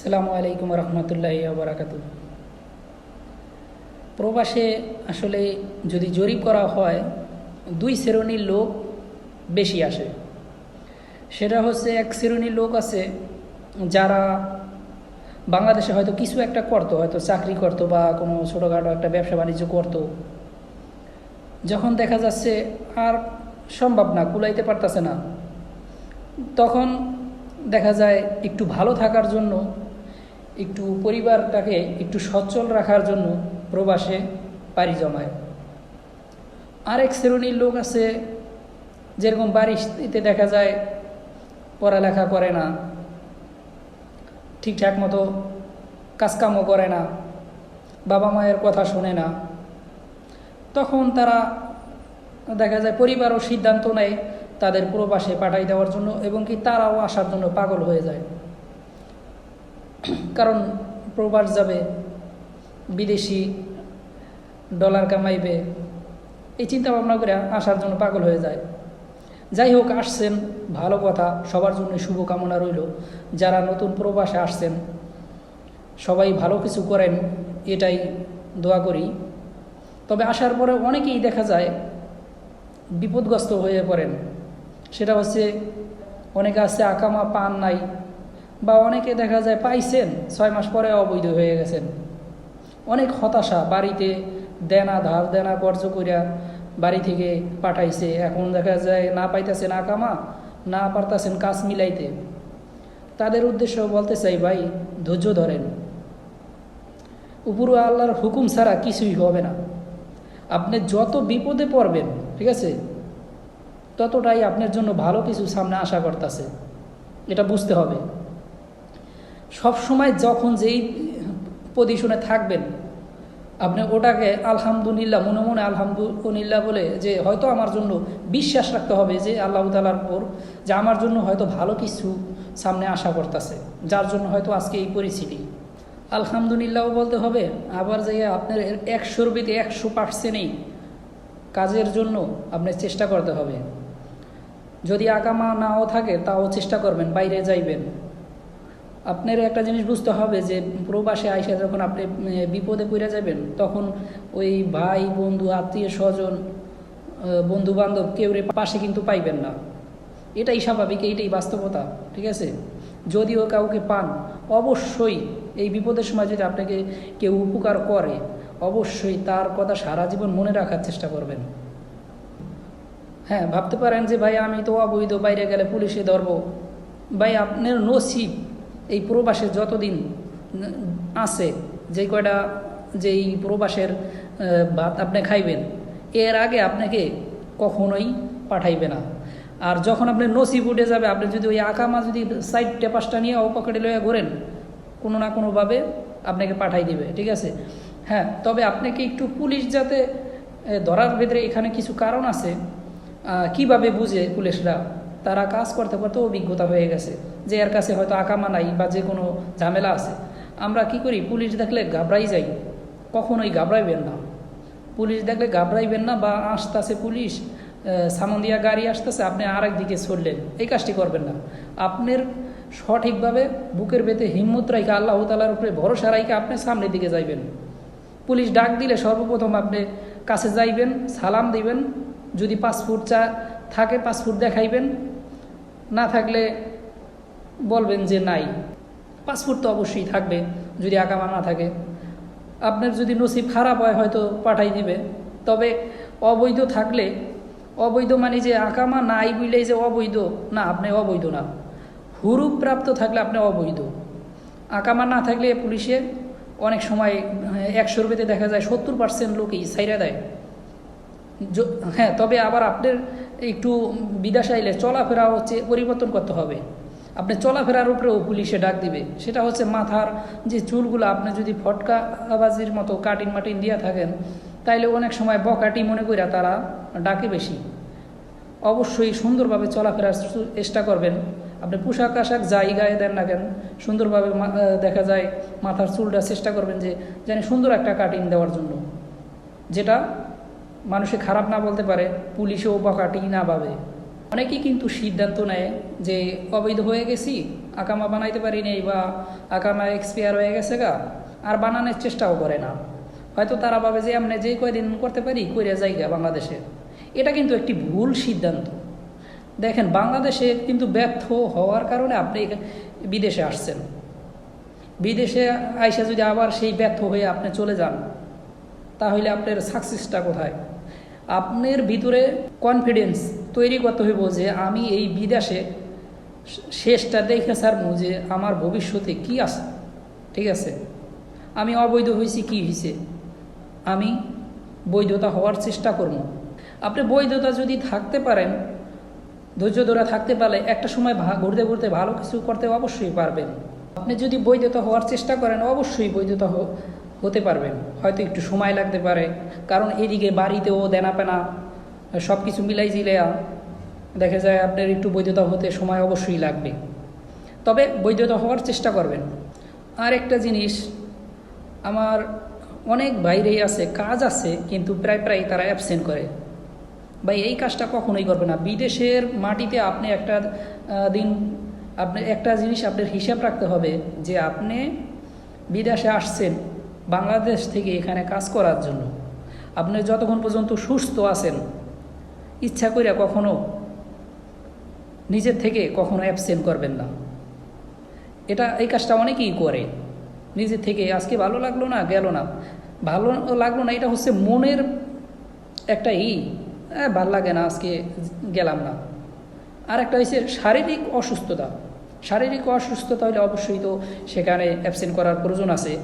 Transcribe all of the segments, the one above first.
আসসালামু আলাইকুম রহমতুল্লাহ বারাকাতু প্রবাসে আসলে যদি জরিপ করা হয়, দুই শ্রেণির লোক বেশি আসে। সেটা হচ্ছে এক শ্রেণির লোক আছে, যারা বাংলাদেশে হয়তো কিছু একটা করতো, হয়তো চাকরি করতো বা কোনো ছোটোখাটো একটা ব্যবসা বাণিজ্য করতো। যখন দেখা যাচ্ছে আর সম্ভব না, কুলাইতে পারতেছে না, তখন দেখা যায় একটু ভালো থাকার জন্য একটু পরিবারটাকে একটু সচ্ছল রাখার জন্য প্রবাসে পাড়ি জমায়। আরেক শ্রেণির লোক আছে, যেরকম বাড়িতে দেখা যায়, পড়ালেখা করে না, ঠিকঠাক মতো কাজকামও করে না, বাবা মায়ের কথা শোনে না। তখন তারা দেখা যায় পরিবারও সিদ্ধান্ত নেয় তাদের প্রবাসে পাঠাই দেওয়ার জন্য এবং কি তারাও আসার জন্য পাগল হয়ে যায়। কারণ প্রবাস যাবে, বিদেশি ডলার কামাইবে, এই চিন্তা ভাবনা করে আসার জন্য পাগল হয়ে যায়। যাই হোক, আসছেন, ভালো কথা, সবার জন্য শুভকামনা রইল। যারা নতুন প্রবাসে আসছেন, সবাই ভালো কিছু করেন, এটাই দোয়া করি। তবে আসার পরে অনেকেই দেখা যায় বিপদগ্রস্ত হয়ে পড়েন। সেটা হচ্ছে, অনেকে আছে, আকামা পান নাই বা অনেকে দেখা যায় পাইছেন, ছয় মাস পরে অবৈধ হয়ে গেছেন। অনেক হতাশা, বাড়িতে দেনা, ধার দেনা কর্জ করিয়া বাড়ি থেকে পাঠাইছে। এখন দেখা যায় না পাইতেছেন আকামা না পারতেছেন কাজ মিলাইতে। তাদের উদ্দেশ্য বলতে চাই, ভাই, ধৈর্য ধরেন। উপরু আল্লাহর হুকুম ছাড়া কিছুই হবে না। আপনি যত বিপদে পড়বেন, ঠিক আছে, ততটাই আপনার জন্য ভালো কিছু সামনে আশা করতেছে। এটা বুঝতে হবে। সব সময় যখন যেই পজিশনে থাকবেন, আপনি ওটাকে আলহামদুলিল্লাহ, মনে মনে আলহামদুলিল্লাহ বলে যে হয়তো আমার জন্য বিশ্বাস রাখতে হবে যে আল্লাহ তালার উপর যে আমার জন্য হয়তো ভালো কিছু সামনে আশা করতেছে, যার জন্য হয়তো আজকে এই পরিস্থিতি। আলহামদুলিল্লাহ বলতে হবে, আবার যে আপনার একশোর ভিতরে একশো পার্সেন্টেই কাজের জন্য আপনার চেষ্টা করতে হবে। যদি আকামা নাও থাকে তাও চেষ্টা করবেন, বাইরে যাইবেন। আপনার একটা জিনিস বুঝতে হবে যে প্রবাসে আইসা যখন আপনি বিপদে পড়ে যাবেন, তখন ওই ভাই, বন্ধু, আত্মীয়, স্বজন বন্ধু বান্ধব কেউ পাশে কিন্তু পাইবেন না। এটাই স্বাভাবিক, এইটাই বাস্তবতা, ঠিক আছে? যদিও কাউকে পান, অবশ্যই এই বিপদের সময় যদি আপনাকে কেউ উপকার করে, অবশ্যই তার কথা সারা জীবন মনে রাখার চেষ্টা করবেন। হ্যাঁ ভাবতে পারেন যে, ভাই, আমি তো অবৈধ, বাইরে গেলে পুলিশে ধরবো। ভাই, আপনার নসিব এই প্রবাসে যতদিন আছে, যে কয়টা, যেই প্রবাসের ভাত আপনি খাইবেন, এর আগে আপনাকে কখনোই পাঠাইবে না। আর যখন আপনি নসিব উঠে যাবে, আপনি যদি ওই আকামা যদি সাইড টেপাসটা নিয়ে ও পকেটে লয়ে ঘোরেন, কোনো না কোনোভাবে আপনাকে পাঠাই দিবে, ঠিক আছে? হ্যাঁ তবে আপনাকে একটু পুলিশ যাতে ধরার ভেতরে এখানে কিছু কারণ আছে কীভাবে বুঝে পুলিশরা তারা কাজ করতে করতে অভিজ্ঞতা হয়ে গেছে, যে এর কাছে হয়তো আকামা নাই বা যে কোনো ঝামেলা আছে। আমরা কি করি? পুলিশ দেখলে ঘাবড়াই যাই। কখনোই ঘাবড়াইবেন না। পুলিশ দেখলে ঘাবড়াইবেন না বা আসতেছে পুলিশ সামন্দিয়া গাড়ি আসতেছে, আপনি আরেক দিকে ছড়লেন এই কাজটি করবেন না। আপনার সঠিকভাবে বুকের বেতে হিম্মত রাইখা আল্লাহ তালার উপরে ভরসা রাইখা আপনি সামনের দিকে যাইবেন। পুলিশ ডাক দিলে সর্বপ্রথম আপনি কাছে যাইবেন, সালাম দিবেন। যদি পাসপোর্ট চা থাকে, পাসপোর্ট দেখাইবেন। না থাকলে বলবেন যে নাই। পাসপোর্ট তো অবশ্যই থাকবে, যদি আকামা না থাকে। আপনার যদি নসিব খারাপ হয়, হয়তো পাঠাই দিবে। তবে অবৈধ থাকলে, অবৈধ মানে যে আকামা নাই বুঝলেই যে অবৈধ, না, আপনি অবৈধ না। হুরুপ প্রাপ্ত থাকলে আপনি অবৈধ। আকামা না থাকলে পুলিশে অনেক সময় একশোর ভেতরে দেখা যায়, সত্তর পার্সেন্ট লোকই সাইরা দেয়। হ্যাঁ তবে আবার আপনার একটু বিদেশ আইলে চলাফেরা হচ্ছে পরিবর্তন করতে হবে। আপনি চলাফেরার উপরেও পুলিশে ডাক দিবে। সেটা হচ্ছে মাথার যে চুলগুলো, আপনি যদি ফটকা আবাজির মতো কাটিন মাটিন দিয়া থাকেন, তাইলে অনেক সময় বকাটি মনে করিয়া তারা ডাকে বেশি। অবশ্যই সুন্দরভাবে চলাফেরার চেষ্টা করবেন। আপনি পোশাক আশাক যাই গায়ে দেন না কেন, সুন্দরভাবে দেখা যায় মাথার চুলটা চেষ্টা করবেন যে, যেন সুন্দর একটা কাটিং দেওয়ার জন্য। যেটা মানুষে খারাপ না বলতে পারে, পুলিশেও বকাটি না পাবে অনেকেই কিন্তু সিদ্ধান্ত নেয় যে, অবৈধ হয়ে গেছি, আকামা বানাইতে পারি নাই বা আকামা এক্সপায়ার হয়ে গেছে গা, আর বানানোর চেষ্টাও করে না। হয়তো তারা ভাবে যে, আমরা যে কয়দিন করতে পারি, কইরা যাইগা বাংলাদেশে। এটা কিন্তু একটি ভুল সিদ্ধান্ত। দেখেন, বাংলাদেশে কিন্তু ব্যর্থ হওয়ার কারণে আপনি বিদেশে আসছেন। বিদেশে আইসা যদি আবার সেই ব্যর্থ হয়ে আপনি চলে যান তাহলে আপনার সাকসেসটা কোথায়? আপনার ভিতরে কনফিডেন্স তৈরি করতে হইব যে আমি এই বিদেশে শেষটা দেখে ছাড়বো যে আমার ভবিষ্যতে কি আছে। ঠিক আছে? আমি অবৈধ হয়েছি কি হয়েছে? আমি বৈধতা হওয়ার চেষ্টা করব। আপনি বৈধতা যদি থাকতে পারেন, ধৈর্য ধরে থাকতে পারলে একটা সময় ঘুরতে ঘুরতে ভালো কিছু করতে অবশ্যই পারবেন। আপনি যদি বৈধতা হওয়ার চেষ্টা করেন, অবশ্যই বৈধতা হতে পারবেন হয়তো একটু সময় লাগতে পারে। কারণ এদিকে বাড়িতেও দেনা পেনা সব কিছু মিলাই জিলেয়া দেখা যায় আপনার একটু বৈধতা হতে সময় অবশ্যই লাগবে। তবে বৈধতা হওয়ার চেষ্টা করবেন। আর একটা জিনিস, আমার অনেক বাইরেই আছে, কাজ আছে, কিন্তু প্রায় প্রায় তারা অ্যাবসেন্ট করে। ভাই, এই কাজটা কখনোই করবে না। বিদেশের মাটিতে আপনি একটা দিন, আপনি একটা জিনিস আপনার হিসাব রাখতে হবে যে আপনি বিদেশে আসছেন। বাংলাদেশ থেকে এখানে কাজ করার জন্য। আপনি যতক্ষণ পর্যন্ত সুস্থ আছেন, ইচ্ছা করে কখনো নিজের থেকে কখনো অ্যাবসেন্ট করবেন না। এটা, এই কাজটা অনেকেই করে। নিজের থেকে, আজকে ভালো লাগল না, গেল না। ভালো লাগল না, এটা হচ্ছে মনের একটা ই। ভালো লাগে না, আজকে গেলাম না। আর একটা হচ্ছে শারীরিক অসুস্থতা। শারীরিক অসুস্থতা হলে অবশ্যই তো সেখানে অ্যাবসেন্ট করার প্রয়োজন আছে।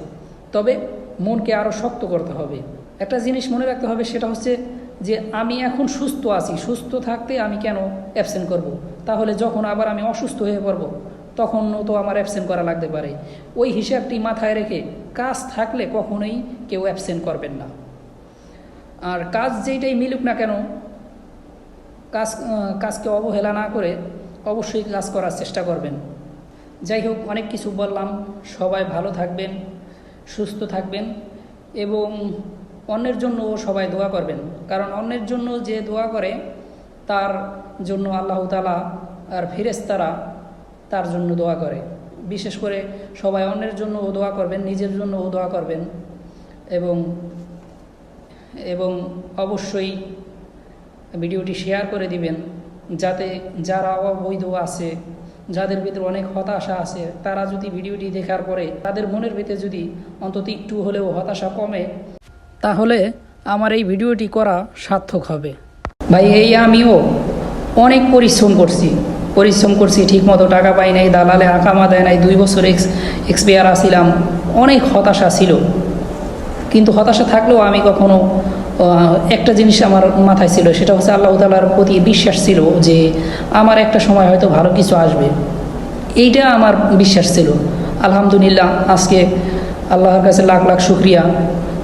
তবে মনকে আরও শক্ত করতে হবে। একটা জিনিস মনে রাখতে হবে, সেটা হচ্ছে যে আমি এখন সুস্থ আছি, সুস্থ থাকতে আমি কেন অ্যাবসেন্ট করব। তাহলে যখন আবার আমি অসুস্থ হয়ে পড়ব তখনও তো আমার অ্যাবসেন্ট করা লাগতে পারে। ওই হিসাবটি মাথায় রেখে কাজ থাকলে কখনোই কেউ অ্যাবসেন্ট করবেন না। আর কাজ যেইটাই মিলুক না কেন, কাজ কাজকে অবহেলা না করে অবশ্যই কাজ করার চেষ্টা করবেন। যাই হোক, অনেক কিছু বললাম। সবাই ভালো থাকবেন। সুস্থ থাকবেন এবং অন্যের জন্য সবাই দোয়া করবেন। কারণ অন্যের জন্য যে দোয়া করে, তার জন্য আল্লাহ তালা আর ফিরেস্তারা তার জন্য দোয়া করে। বিশেষ করে সবাই অন্যের জন্য ও দোয়া করবেন, নিজের জন্য ও দোয়া করবেন এবং এবং অবশ্যই ভিডিওটি শেয়ার করে দিবেন যাতে যারা অবৈধ আছে যাদের ভিতরে অনেক হতাশা আছে, তারা যদি ভিডিওটি দেখার পরে তাদের মনের ভিতরে যদি অন্তত একটু হলেও হতাশা কমে, তাহলে আমার এই ভিডিওটি করা সার্থক হবে। ভাই, এই আমিও অনেক পরিশ্রম করছি। পরিশ্রম করছি, ঠিকমতো টাকা পাই নাই, দালালে আকামা দেয় নাই, দুই বছর এক্স এক্সপায়ার আসিলাম অনেক হতাশা ছিল। কিন্তু হতাশা থাকলেও আমি কখনো একটা জিনিস আমার মাথায় ছিল, সেটা হচ্ছে আল্লাহ তালার প্রতি বিশ্বাস ছিল যে আমার একটা সময় হয়তো ভালো কিছু আসবে। এইটা আমার বিশ্বাস ছিল। আলহামদুলিল্লাহ, আজকে আল্লাহর কাছে লাখ লাখ শুক্রিয়া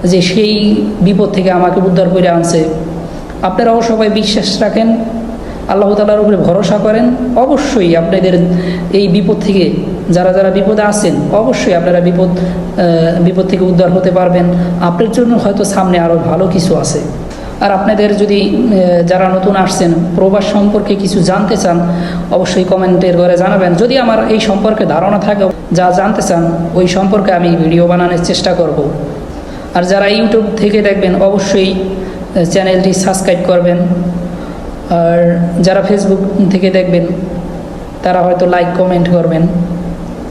যে সেই বিপদ থেকে আমাকে উদ্ধার করে আনছে। আপনারাও সবাই বিশ্বাস রাখেন। আল্লাহ তালার উপরে ভরসা করেন, অবশ্যই আপনাদের এই বিপদ থেকে যারা যারা বিপদে আছেন, অবশ্যই আপনারা বিপদ বিপদ থেকে উদ্ধার হতে পারবেন। আপনার জন্য হয়তো সামনে আরও ভালো কিছু আছে। আর আপনাদের যদি যারা নতুন আসছেন, প্রবাস সম্পর্কে কিছু জানতে চান, অবশ্যই কমেন্টের ঘরে জানাবেন। যদি আমার এই সম্পর্কে ধারণা থাকে, যা জানতে চান, ওই সম্পর্কে আমি ভিডিও বানানোর চেষ্টা করব। আর যারা ইউটিউব থেকে দেখবেন, অবশ্যই চ্যানেলটি সাবস্ক্রাইব করবেন। আর যারা ফেসবুক থেকে দেখবেন তারা হয়তো লাইক কমেন্ট করবেন।